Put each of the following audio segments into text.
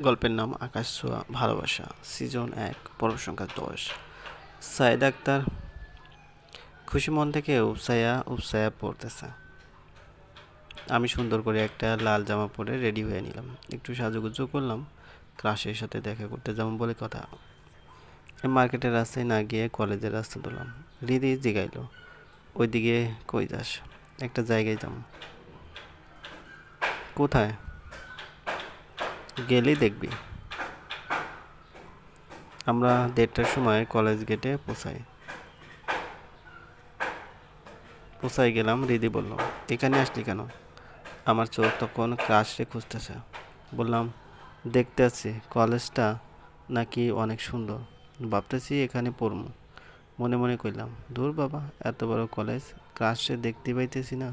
গল্পের নাম আকাশ ছোঁয়া, ভালোবাসা সিজন এক, পর্ব সংখ্যা দশ। সাইদ আক্তার, খুশি মন থেকে উপসায়া উপসায়া পড়তেছে। আমি সুন্দর করে একটা লাল জামা পরে রেডি হয়ে নিলাম। একটু সাজুগুজু করলাম ক্রাশের সাথে দেখা করতে যেমন বলে কথা। মার্কেটের রাস্তায় না গিয়ে কলেজের রাস্তা ধরলাম রিদি জিগাইলো, ওইদিকে কই যাস? একটা জায়গায় যাম। কোথায়? গেলেই দেখবি। আমরা দেড়টার সময় কলেজ গেটে পৌঁছাই। পৌঁছাই গেলাম, রিদি বলল, এখানে আসলি কেন? আমার চোখ তখন ক্রাশে খুঁজতেছে। বললাম, দেখতে আছি কলেজটা নাকি অনেক সুন্দর। ভাবতেছি এখানে পড়মু। মনে মনে কইলাম, দূর বাবা, এত বড় কলেজ ক্রাশে দেখতে পাইতেছি না।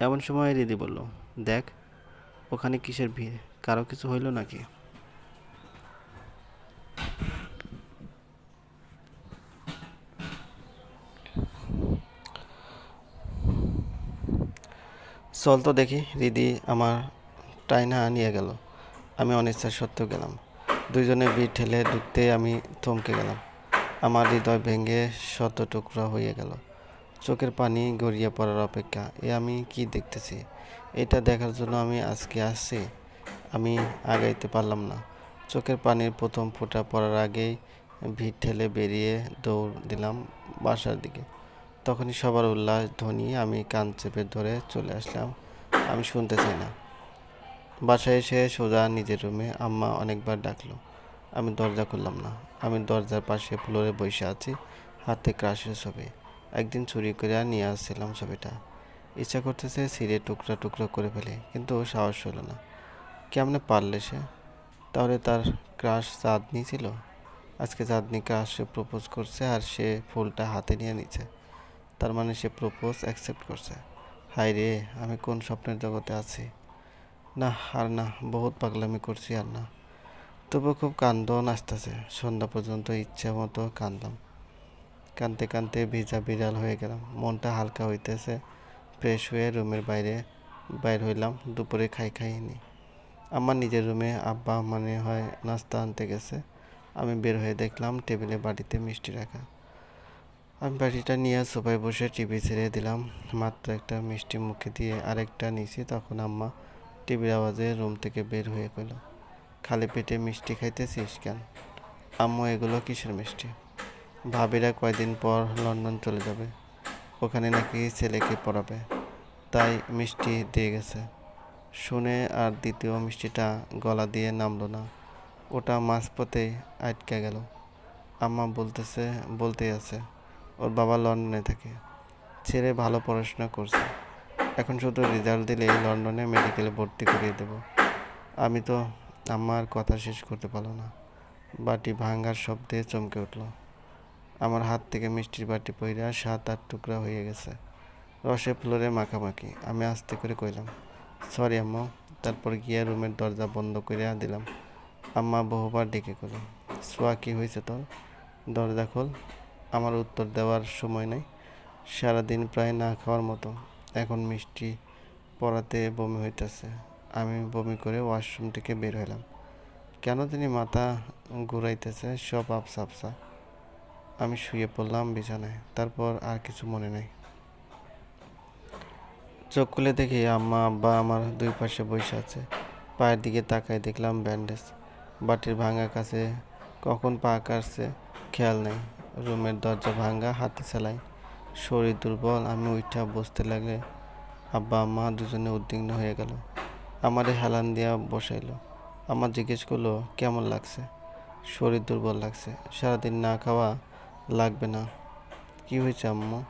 এমন সময় রিদি বলল, দেখ, ওখানে কিসের ভিড়? কারও কিছু হইল নাকি? চল তো দেখি, রিদি আমার টাইনা নিয়ে গেল। আমি অনিচ্ছা সত্ত্বেও গেলাম। দুইজনে ভিড় ঠেলে ঢুকতে আমি থমকে গেলাম। আমার হৃদয় ভেঙে শত টুকরা হয়ে গেল। চোখের পানি গড়িয়ে পড়ার অপেক্ষা, এ আমি কি দেখতেছি? এটা দেখার জন্য আমি আজকে আসছি? আগাইতে পারলাম না। চোখের পানির প্রথম ফোঁটা পড়ার আগেই ভিড় ঠেলে বেরিয়ে দৌড় দিলাম বাসার দিকে। তখনই সবার উল্লাস, ধ্বনি, আমি কান চেপে ধরে চলে আসলাম। আমি শুনতে চাই না। বাসায় এসে সোজা নিজের রুমে আম্মা অনেকবার ডাকলো। আমি দরজা খুললাম না। আমি দরজার পাশে ফ্লোরে বসে আছি, হাতে ক্রাশের ছবি। একদিন চুরি করে নিয়ে আসছিলাম ছবিটা। ইচ্ছা করতেছে সিঁড়ে টুকরা টুকরো করে ফেলে, কিন্তু সাহস হলো না। কেমনে পারলে সে? তাহলে তার ক্রাশ চাঁদনি ছিল। আজকে চাঁদনি ক্রাশে প্রপোজ করছে আর সে ফুলটা হাতে নিয়ে নিচ্ছে। তার মানে সে প্রপোজ অ্যাকসেপ্ট করছে। হায় রে, আমি কোন স্বপ্নের জগতে আছি? না, আর না, বহুত পাগলামি করছি আর না। তবু খুব কান্দন আসতেছে। সন্ধ্যা পর্যন্ত ইচ্ছে মতো কান্দলাম। কানতে কানতে ভিজা বিড়াল হয়ে গেলাম। মনটা হালকা হইতেছে। ফ্রেশ হয়ে রুমের বাইরে, বাইর হইলাম। দুপুরে খাই খাইনি। আমার নিজের রুমে আব্বা মনে হয় নাস্তা আনতে গেছে। আমি বের হয়ে দেখলাম টেবিলে বাড়িতে মিষ্টি রাখা। আমি বাটিটা নিয়ে সোফায় বসে টিভি ছেড়ে দিলাম। মাত্র একটা মিষ্টি মুখে দিয়ে আরেকটা নিছি, তখন আম্মা টিভির আওয়াজে রুম থেকে বের হয়ে গেল খালি পেটে মিষ্টি খাইতেছিস কেন? আম্মু, এগুলো কিসের মিষ্টি? ভাবিরা কয়দিন পর লন্ডন চলে যাবে। ওখানে নাকি ছেলেকে পড়াবে। তাই মিষ্টি দিয়ে গেছে। শুনে আর দ্বিতীয় মিষ্টিটা গলা দিয়ে নামলো না। ওটা মাঝপথে আটকে গেল। আম্মা বলতেছে, বলতেই আছে, ওর বাবা লন্ডনে থাকে। ছেলে ভালো পড়াশোনা করছে। এখন শুধু রেজাল্ট দিলে লন্ডনে মেডিকেলে ভর্তি করিয়ে দেব। আমি তো আমার কথা শেষ করতে পারল না। বাটি ভাঙ্গার শব্দে চমকে উঠল। আমার হাত থেকে মিষ্টির বাটি পইরা সাত আট টুকরা হয়ে গেছে। রসে ফ্লোরে মাখামাখি। আমি আস্তে করে কইলাম সরি আম্মা। তারপর গিয়ে রুমের দরজা বন্ধ করে দিলাম। আম্মা বহুবার ডেকে করল সোয়া, কি হয়েছে তোর? দরজা খোল। আমার উত্তর দেওয়ার সময় নেই। সারাদিন প্রায় না খাওয়ার মতো। এখন মিষ্টি পড়াতে বমি হইতেছে। আমি বমি করে ওয়াশরুম থেকে বের হলাম কেন তিনি মাথা ঘুরাইতেছে, সব আপসা আপসা। আমি শুয়ে পড়লাম বিছানায়। তারপর আর কিছু মনে নেই। চোখ খুলে দেখি আম্মা, আব্বা আমার দুই পাশে বসে আছে। পায়ের দিকে তাকায় দেখলাম ব্যান্ডেজ। বাটির ভাঙা কাছে কখন পা কাটছে খেয়াল নেই। রুমের দরজা ভাঙা, হাতে সেলাই। শরীর দুর্বল, আমি উঠা বসতে লাগলে আব্বা, আম্মা দুজনে উদ্বিগ্ন হয়ে গেল। আমারে হেলান দিয়া বসাইলো। আমার জিজ্ঞেস করল, কেমন লাগছে? শরীর দুর্বল লাগছে। সারাদিন না খাওয়া লাগবে না। কি হয়েছে আম্মু?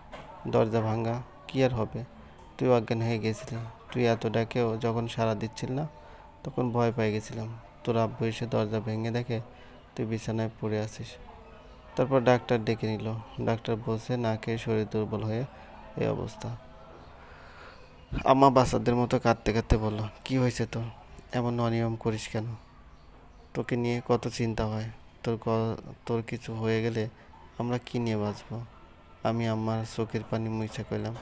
দরজা ভাঙা, কি আর হবে? তুই অজ্ঞান হয়ে গেছিলি। তুই এত ডাকেও যখন সাড়া দিচ্ছিল না, তখন ভয় পেয়ে গেছিলাম। তোর আব্বু এসে দরজা ভেঙে দেখে তুই বিছানায় পড়ে আছিস। তারপর ডাক্তার ডেকে নিল। ডাক্তার বলছে, না খেয়ে শরীর দুর্বল হয়ে এই অবস্থা। আম্মা বাচ্চাদের মতো কাঁদতে কাঁদতে বলল, কি হয়েছে তোর? এমন অনিয়ম করিস কেন? তোকে নিয়ে কত চিন্তা হয়। তোর তোর কিছু হয়ে গেলে আমরা কি নিয়ে বাঁচবো? আমি আমার চোখের পানি মুছে কইলাম।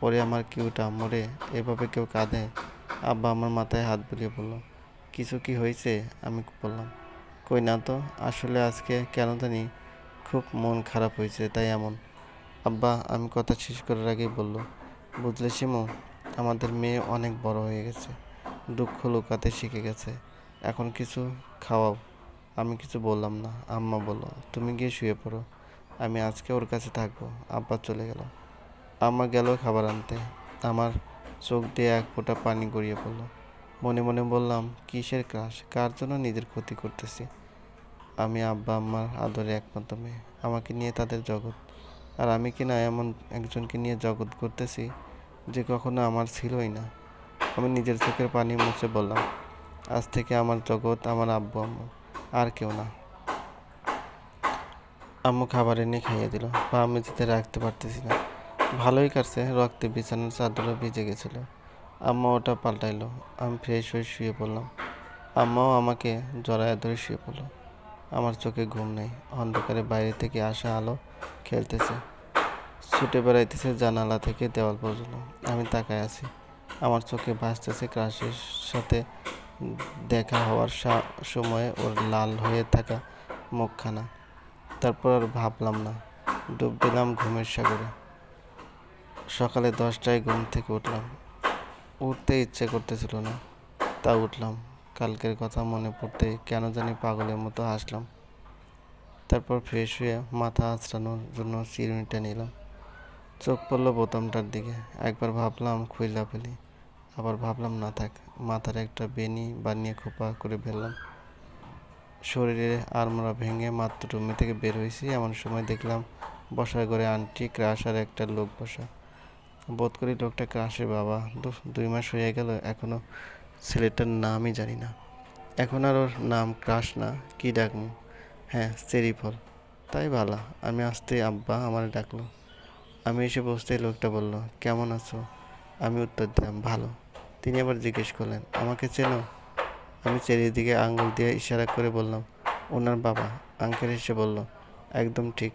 পরে আমার কিউটা আম্মরে এভাবে কেউ কাঁদে। আব্বা আমার মাথায় হাত বুলিয়ে বলল, কিছু কি হয়েছে? আমি বললাম, কই না তো, আসলে আজকে কেন জানি খুব মন খারাপ হয়েছে, তাই এমন। আব্বা আমি কথা শেষ করার আগেই বলল, বুঝলে শিমু, আমাদের মেয়ে অনেক বড় হয়ে গেছে, দুঃখ লুকাতে শিখে গেছে, এখন কিছু খাওয়াও। আমি কিছু বললাম না, আম্মা বলল, তুমি গিয়ে শুয়ে পড়ো, আমি আজকে ওর কাছে থাকব। আব্বা চলে গেল। আম্মা গেল খাবার আনতে। আমার চোখ দিয়ে এক ফোঁটা পানি গড়িয়ে পড়ল। মনে মনে বললাম, কিসের ক্রাশ? কার জন্য নিজের ক্ষতি করতেছি? আমি আব্বা আম্মার আদরে একমাত্র মেয়ে। আমাকে নিয়ে তাদের জগৎ। আর আমি কি না এমন একজনকে নিয়ে জগৎ করতেছি যে কখনো আমার ছিলই না? আমি নিজের চোখের পানি মুছে বললাম, আজ থেকে আমার জগৎ, আমার আব্বু আম্মু, আর কেউ না। আম্মু খাবার এনে খাইয়ে দিল। বা আমি মেঝেতে রাখতে পারতেছি না। ভালোই কাটছে, রক্তে বিছানার চাদরও ভিজে গেছিল। আম্মা ওটা পাল্টাইলো, আমি ফ্রেশ হয়ে শুয়ে পড়লাম। আম্মাও আমাকে জড়ায় ধরে শুয়ে পড়ল। আমার চোখে ঘুম নেই, অন্ধকারে বাইরে থেকে আসা আলো খেলতেছে। ছুটে বেড়াইতেছে জানালা থেকে দেওয়াল পর্যন্ত। আমি তাকায় আছি। আমার চোখে ভাসতেছে ক্রাশের সাথে দেখা হওয়ার সময়ে ওর লাল হয়ে থাকা মুখখানা। তারপর আর ভাবলাম না, ডুব দিলাম ঘুমের সাগরে। সকালে দশটায় ঘুম থেকে উঠলাম। উঠতে ইচ্ছে করতেছিল না তা উঠলাম। কালকের কথা মনে পড়তে কেন জানি পাগলের মতো হাসলাম। তারপর ফ্রেশ হয়ে মাথা আঁচড়ানোর জন্য চিরুনিটা নিলাম। চোখ পড়ল বোতামটার দিকে। একবার ভাবলাম, খুইলা ফেলি। আবার ভাবলাম, না থাক, মাথার একটা বেনি বানিয়ে খোপা করে ফেললাম। শরীরে আড়মোড়া ভেঙে মাত্র রুমে থেকে বের হয়েছি। এমন সময় দেখলাম, বসার ঘরে আন্টি, ক্রাশ আর একটা লোক বসা। বোধ করি লোকটা ক্রাশের বাবা। দুই মাস হয়ে গেল, এখনও ছেলেটার নামই জানি না। এখন আর ওর নাম ক্রাশ না, কি ডাকমু হ্যাঁ চেরি ফল তাই ভালো আমি আসতে আব্বা আমার ডাকলো। আমি এসে বসতেই লোকটা বলল, কেমন আছো? আমি উত্তর দিলাম, ভালো। তিনি আবার জিজ্ঞেস করলেন, আমাকে চেনো? আমি চেরির দিকে আঙুল দিয়ে ইশারা করে বললাম, ওনার বাবা। আঙ্কেল এসে বলল, একদম ঠিক।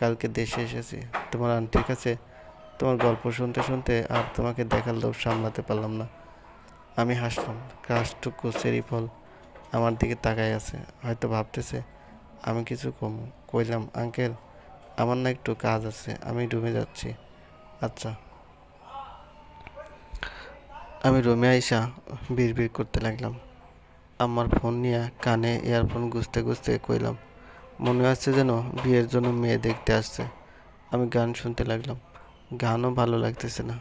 কালকে দেশে এসেছি। তোমার আন্টির কাছে তোমার গল্প শুনতে শুনতে আর তোমাকে দেখার লোভ সামলাতে পারলাম না। আমি হাসলাম কাজটুকু চেরি ফল আমার দিকে তাকায় আছে, হয়তো ভাবতেছে, আমি কিছু কম কইলাম, আঙ্কেল, আমার না একটু কাজ আছে, আমি রুমে যাচ্ছি। আচ্ছা। আমি রুমে আইসা বিড় করতে লাগলাম। আমার ফোন নিয়ে কানে ইয়ারফোন গুজতে গুজতে কইলাম, মনে হচ্ছে যেন বিয়ের জন্য মেয়ে দেখতে আসছে? আমি গান শুনতে লাগলাম। গানও ভালো লাগতেছে না।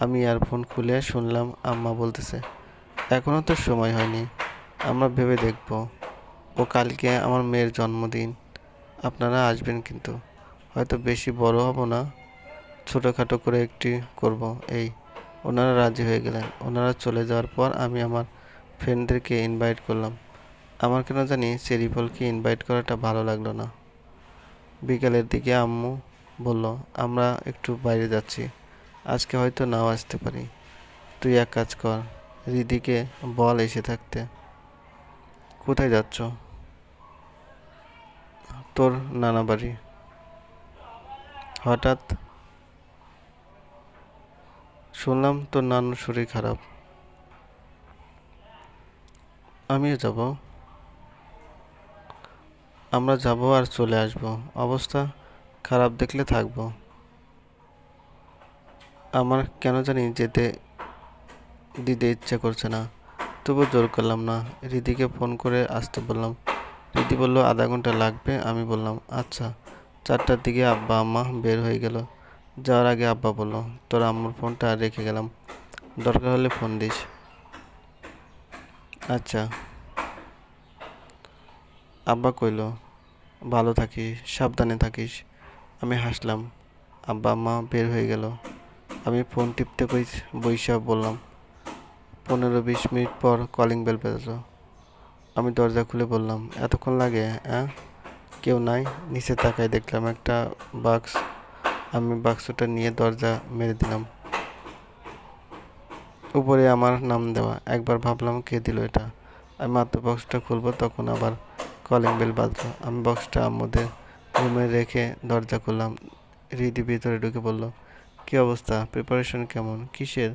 আমি ইয়ারফোন খুলে শুনলাম, আম্মা বলতেছে এখনও তো সময় হয়নি, আমরা ভেবে দেখব। ও কালকে আমার মেয়ের জন্মদিন। আপনারা আসবেন কিন্তু, হয়তো বেশি বড় হব না। ছোটোখাটো করে একটি করব। এই, ওনারা রাজি হয়ে গেলেন। ওনারা চলে যাওয়ার পর আমি আমার ফ্রেন্ডদেরকে ইনভাইট করলাম। আমার কেন জানি সেরিফলকে ইনভাইট করাটা ভালো লাগল না। বিকালের দিকে আম্মু বলল, আমরা একটু বাইরে যাচ্ছি। আজকে হয়তো নাও আসতে পারি। তুই এক কাজ কর, রিদিকে বল এসে থাকতে। কোথায় যাচ্ছ? তোর নানা বাড়ি। হঠাৎ শুনলাম তোর নানুর শরীর খারাপ। আমিও যাব। আমরা যাব আর চলে আসব। অবস্থা খারাপ দেখলে থাকব। আমার কেন জানি যেতে দিতে ইচ্ছা করছে না। তবু জোর করলাম না। রিদিকে ফোন করে আসতে বললাম। রিদি বলল, আধা ঘণ্টা লাগবে? আমি বললাম আচ্ছা। চারটার দিকে আব্বা আম্মা বের হয়ে গেল। যাওয়ার আগে আব্বা বলল, তোর আম্মুর ফোনটা রেখে গেলাম। দরকার হলে ফোন দিস। আচ্ছা। আব্বা কইল, ভালো থাকিস, সাবধানে থাকিস। আমি হাসলাম। আব্বা, মা বের হয়ে গেল। আমি ফোন টিপতে কই বৈশা বললাম। পনেরো বিশ মিনিট পর কলিং বেল বেজলো। আমি দরজা খুলে বললাম, এতক্ষণ লাগে হ্যাঁ কেউ নাই। নিচে তাকায় দেখলাম একটা বাক্স আমি বাক্সটা নিয়ে দরজা মেরে দিলাম। উপরে আমার নাম দেওয়া। একবার ভাবলাম কে দিল এটা। আমি মাত্র বক্সটা খুলবো, তখন আবার কলিং বেল বাজলো। আমি বক্সটা আমাদের রুমে রেখে দরজা খুললাম। রিদি ভিতরে ঢুকে বলল, কি অবস্থা? প্রিপারেশন কেমন? কিসের?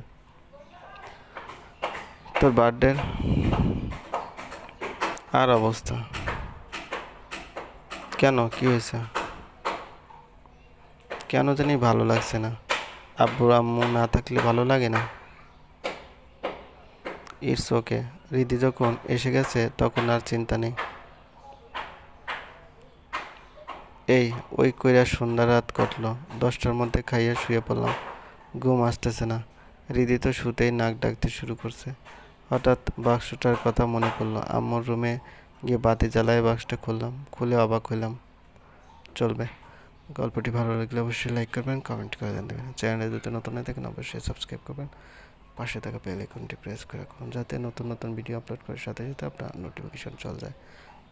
তোর বার্থডের আর অবস্থা? কেন? কি হয়েছে? কেন জানি ভালো লাগছে না। আব্বু, আম্মু না থাকলে ভালো লাগে না? ইটস ওকে রিদি যখন এসে গেছে, তখন আর চিন্তা নেই। এই, ওই কইরা সন্ধ্যা রাত কটলো। দশটার মধ্যে খাইয়া শুয়ে পড়লাম। ঘুম আসতেছে না। রিদি তো শুতেই নাক ডাকতে শুরু করছে। হঠাৎ বাক্সটার কথা মনে পড়ল। আম্মুর রুমে গিয়ে বাতি জ্বালায় বাক্সটা খুললাম। খুলে অবাক হইলাম। চলবে। গল্পটি ভালো লাগলে অবশ্যই লাইক করবেন কমেন্ট করে দেবেন চ্যানেলে যদি নতুন হয়ে থাকেন, অবশ্যই সাবস্ক্রাইব করবেন। পাশে থাকা বেল আইকনটি প্রেস করে রাখুন, যাতে নতুন নতুন ভিডিও আপলোড করার সাথে সাথে আপনার নোটিফিকেশন চলে যায়।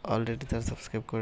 অলরেডি তার সাবস্ক্রাইব করে